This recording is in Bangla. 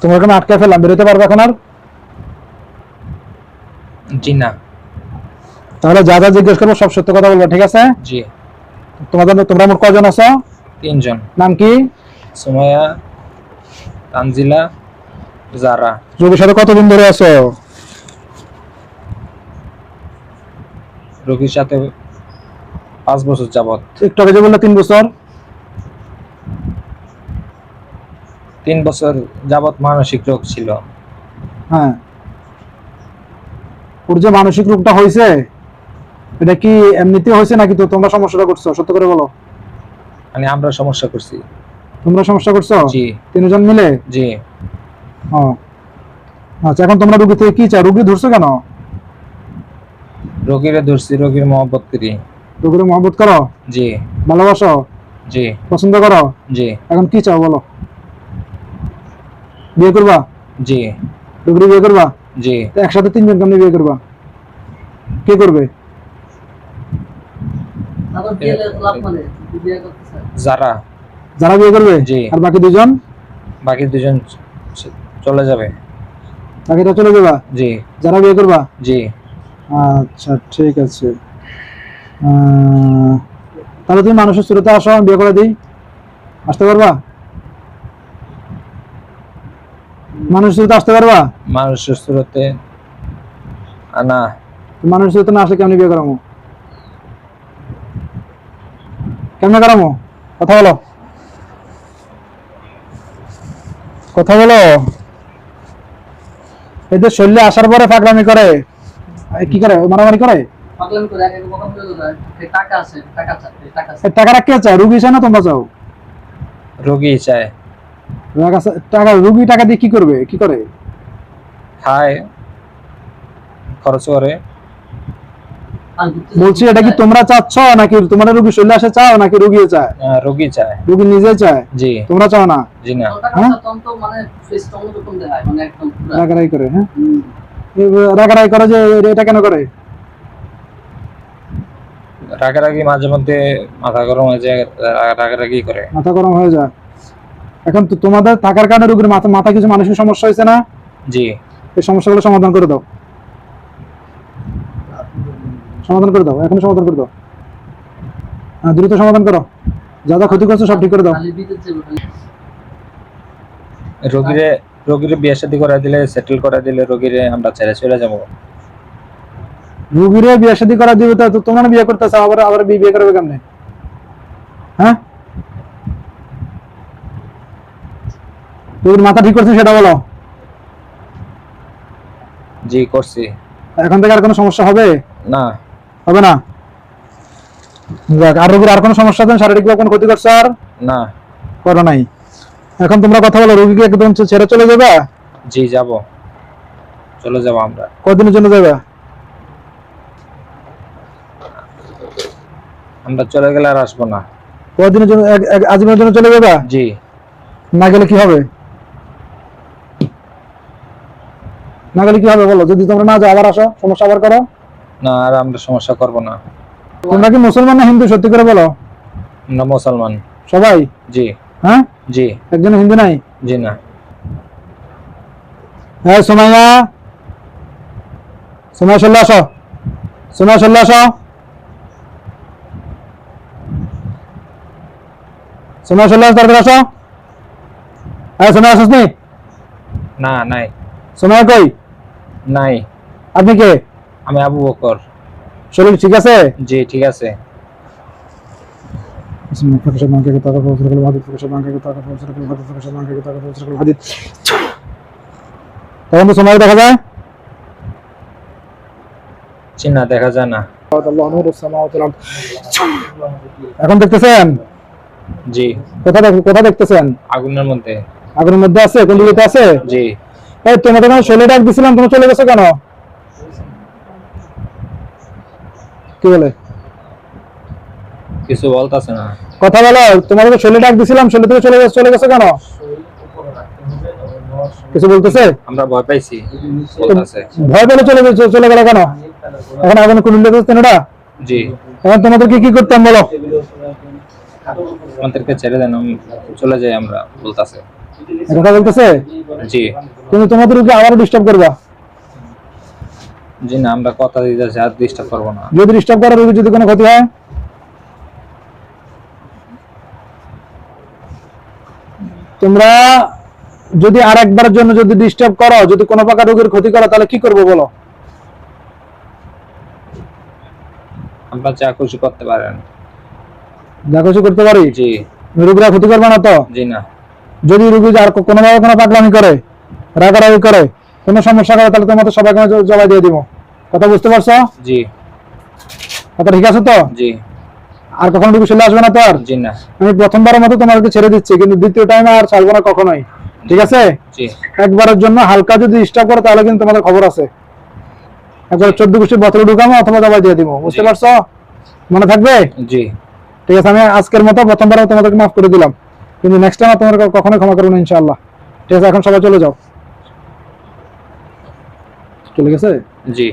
তোমার এখানে আটকে ফেললাম বেরোতে পারবে এখন আর? জি না। তাহলে যা যা জিজ্ঞেস করব সব সত্য কথা বলব ঠিক আছে? জি। তোমাদের তোমরা মোট কজন আছো? তিনজন। নাম কি? সুমাইয়া তানজিলা জারা। রোগীর সাথে কতদিন ধরে আছো? রোগীর সাথে পাঁচ বছর যাবত একটু আগে যে বললে তিন বছর। তিন বছর যাবত মানসিক রোগ ছিল। হ্যাঁ। ওর যে মানসিক রোগটা হয়েছে এটা কি এমনিতে হয়েছে নাকি তো তোমরা সমস্যাটা করছ? সত্য করে বলো। মানে আমরা সমস্যা করছি। তোমরা সমস্যা করছ? জি। তিনজন মিলে? জি। ও। আচ্ছা এখন তোমরা রুগী থেকে কি চাও? রুগী ধরছো কেন? রোগীরে ধরছি রোগীর মহব্বত করি। রুগীর মহব্বত করো? জি। ভালোবাসো? জি। পছন্দ করো? জি। এখন কি চাও বলো? বিয়ে করবা? জি। রুগী বিয়ে করবা? জি। তো একসাথে তিনজন কেমনি বিয়ে করবা? কে করবে? মানে? যারা। যারা বিয়ে করবে? জি। আর বাকি দুজন? বাকি দুজন চলে যাবে। বাকিটা চলে যাবা? জি। যারা বিয়ে করবা? জি। আচ্ছা ঠিক আছে। আহ, তাহলে তুমি মানুষের শুরুতে আসো আমি বিয়ে করে দিই। আসতে পারবা? মানুষের শুরুতে আসতে পারবা? স্রোতে না। শুরুতে না আসলে কেমনি বিয়ে করামো? কেমনে করামো? কথা বলো। কথা বলো। এদের শরীরে আসার পরে পাগলামি করে কি করে? মারামারি করে? টাকা কে চায়? রুগী চায় না তোমরা চাও? রোগী চায়। টাকা রুগী টাকা দিয়ে কি করবে? কি করে? খায় খরচ করে। বলছি এটা কি তোমরা চাচ্ছ নাকি তোমার রুগী শরীরে আসে চাও নাকি রুগী চায়? রোগী চায়। রুগী নিজে চায়? জি। তোমরা চাও না? জি না। হ্যাঁ? মানে মানে রাগারাগি করে হ্যাঁ? রাগারাগি করে যে এটা কেন করে? রাগারাগি মাঝে মধ্যে মাথা গরম হয়ে যায় রাগারাগি করে। মাথা গরম হয়ে যায়। এখন তো তোমাদের থাকার কারণে রুগীর মাথা মাথা কিছু মানসিক সমস্যা হয়েছে না? জি। এই সমস্যাগুলো সমাধান করে দাও। সমাধান করে দাও এখন সমাধান করে দাও। হ্যাঁ দ্রুত সমাধান করো। যা যা ক্ষতি করছ সব ঠিক করে দাও। রোগীরে রোগীরে বিয়ে শাদী করে দিলে সেটেল করে দিলে রোগীরে আমরা ছেড়ে চলে যাব। রুগীরে বিয়ে শাদী করা দিবে তো তোমরা বিয়ে করতে চাও আবার আবার বিয়ে বিয়ে করবে কেমনে? হ্যাঁ? রুগীর মাথা ঠিক করছে সেটা বলো। জি করছি। এখন থেকে আর কোনো সমস্যা হবে? না। হবে না? যাক আর রোগীর আর কোনো সমস্যা আছে? শারীরিক কোনো ক্ষতি করছে আর? না। করো নাই। এখন তোমরা কথা বলো রোগীকে একদম ছেড়ে চলে যাবে? জি যাব। চলে যাব আমরা। কদিনের জন্য যাবে? আমরা চলে গেলে আর আসব না। কদিনের জন্য আজীবনের জন্য চলে যাবে? জি। না গেলে কি হবে? না গেলে কি হবে বলো? যদি তোমরা না যাও আবার আসো? সমস্যা আবার করো? না আর আমরা সমস্যা করব না। তোমরা কি মুসলমান না হিন্দু সত্যি করে বলো? না মুসলমান। সবাই? জি। হ্যাঁ? জি। একজন হিন্দু নাই? জি না। হ্যাঁ সোমাইয়া। সোমাইয়া চলে আসো। সোমাইয়া চলে আসো। সোমাইয়া চলে আসো তাড়াতাড়ি আসো। হ্যাঁ সোমাইয়া আসিস নি? না নাই। সোমাইয়া কই? নাই। আপনি কে? আমি আবু বকর। শরীর ঠিক আছে? জি ঠিক আছে। তখন তো সময় দেখা যায়? চিন্না দেখা যায় না। এখন দেখতেছেন? জি। কোথা দেখ- কোথা দেখতেছেন? আগুনের মধ্যে। আগুনের মধ্যে আছে? কোন দিকে আছে? জি। এই তোমাদের ষোলো ডাক দিছিলাম তুমি চলে গেছো কেন? কি বলে? কিছু বলতাছে না। কথা বলো তোমাদের তো ষোলো ডাক দিছিলাম ষোলো থেকে চলে গেছো চলে গেছো কেন? কিছু বলতেছে? আমরা ভয় পাইছি ভয় পেলে চলে গেছো চলে গেল কেন? এখন আগুন কোন লেগেছে ওটা জি। এখন তোমাদেরকে কি করতাম বলো? আমাদেরকে ছেড়ে দেন চলে যাই আমরা বলতাছে। কথা বলতেছে? জি। কিন্তু তোমাদের রোগী আবারও ডিস্টার্ব করবা? জি না আমরা কথা দিতেছি আর ডিস্টার্ব করব না। যদি ডিস্টার্ব করে রোগীর যদি কোনো ক্ষতি হয়? তোমরা যদি আর একবারের জন্য যদি ডিস্টার্ব করো যদি কোনো প্রকার রোগীর ক্ষতি করো তাহলে কি করব বলো? আমরা যা খুশি করতে পারেন। যা কিছু করতে পারি? জি। রোগীরা ক্ষতি করবে না তো? জি না। যদি রুগী আর কোনোভাবে কোনো পাগলামি করে রাগারাগি করে কোনো সমস্যা করে তাহলে তোমাদের সবাইকে আমি জবাই দিয়ে দিব। কথা বুঝতে পারছ? জি। কথা ঠিক আছে তো? জি। আর কখনো চলে আসবে না তো আর? জি না। আমি প্রথমবারের মতো তোমাদেরকে ছেড়ে দিচ্ছি কিন্তু দ্বিতীয় টাইমে আর ছাড়বো না কখনোই। ঠিক আছে? জি। একবারের জন্য হালকা যদি ডিস্টার্ব করে তাহলে কিন্তু তোমাদের খবর আছে। একবার চোদ্দ গোষ্ঠীর বোতলে ঢুকামো অথবা জবাই দিয়ে দিব। বুঝতে পারছ? মনে থাকবে? জি। ঠিক আছে আমি আজকের মতো প্রথমবার তোমাদেরকে মাফ করে দিলাম। কিন্তু নেক্সট টাইম তোমার কখনোই ক্ষমা করব না ইনশাআল্লাহ। ঠিক আছে এখন সবাই চলে যাও। চলে গেছে? জি।